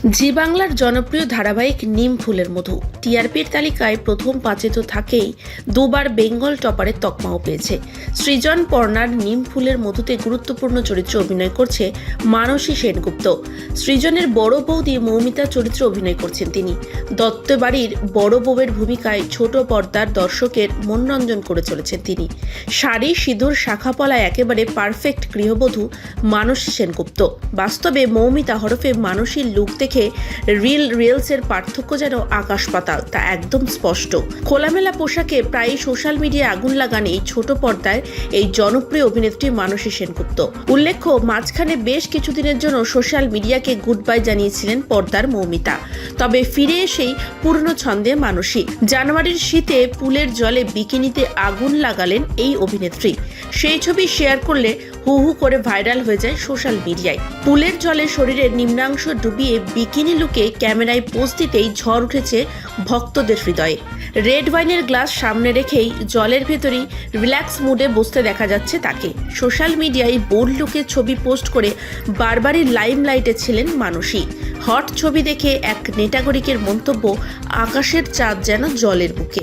জি বাংলার জনপ্রিয় ধারাবাহিক নিম ফুলের মধু। টিআরপির তালিকায় প্রথম পাঁচে তো থাকেই দুবার বেঙ্গল টপারের তকমাও পেয়েছে। সৃজন পর্ণার নিম ফুলের মধুতে গুরুত্বপূর্ণ চরিত্রে অভিনয় করছে মানসী সেনগুপ্ত। সৃজনের বড় বৌদি মৌমিতা চরিত্রে অভিনয় করছেন তিনি। দত্ত বাড়ির বড় বউয়ের ভূমিকায় ছোট পর্দার দর্শকের মনোরঞ্জন করে চলেছেন তিনি। শাড়ি, সিঁদুর শাখাপলায় একেবারে পারফেক্ট গৃহবধূ মানসী সেনগুপ্ত। বাস্তবে মৌমিতা হরফে মানসীর লুক দেখে রিল রিলসের পার্থক্য যেন আকাশ পাতাল তা একদম স্পষ্ট। খোলামেলা পোশাকে প্রায়ই সোশ্যাল মিডিয়ায় আগুন লাগান এই ছোট পর্দায় এই জনপ্রিয় অভিনেত্রী মানসী সেনগুপ্ত। উল্লেখ্য, মাঝখানে বেশ কিছুদিনের জন্য সোশ্যাল মিডিয়াকে গুড বাই জানিয়েছিলেন পর্দার মৌমিতা। তবে ফিরে এসেই পুরনো ছন্দে মানসী। জানুয়ারির শীতে পুলের জলে বিকিনিতে আগুন লাগালেন এই অভিনেত্রী। সেই ছবি শেয়ার করলে হু হু করে ভাইরাল হয়ে যায় সোশ্যাল মিডিয়ায় পুলের জলে শরীরের নিম্নাংশ ডুবিয়ে বিকিনি লুকে ক্যামেরায় পোজ দিতেই ঝড় উঠেছে ভক্তদের হৃদয়ে। রেড ওয়াইনের গ্লাস সামনে রেখেই জলের ভেতরেই রিল্যাক্স মুডে বসতে দেখা যাচ্ছে তাকে। সোশ্যাল মিডিয়ায় বোল্ড লুকের ছবি পোস্ট করে বারবারই লাইম লাইটে ছিলেন মানুষই হট ছবি দেখে এক নেটাগরিকের মন্তব্য, আকাশের চাঁদ যেন জলের বুকে।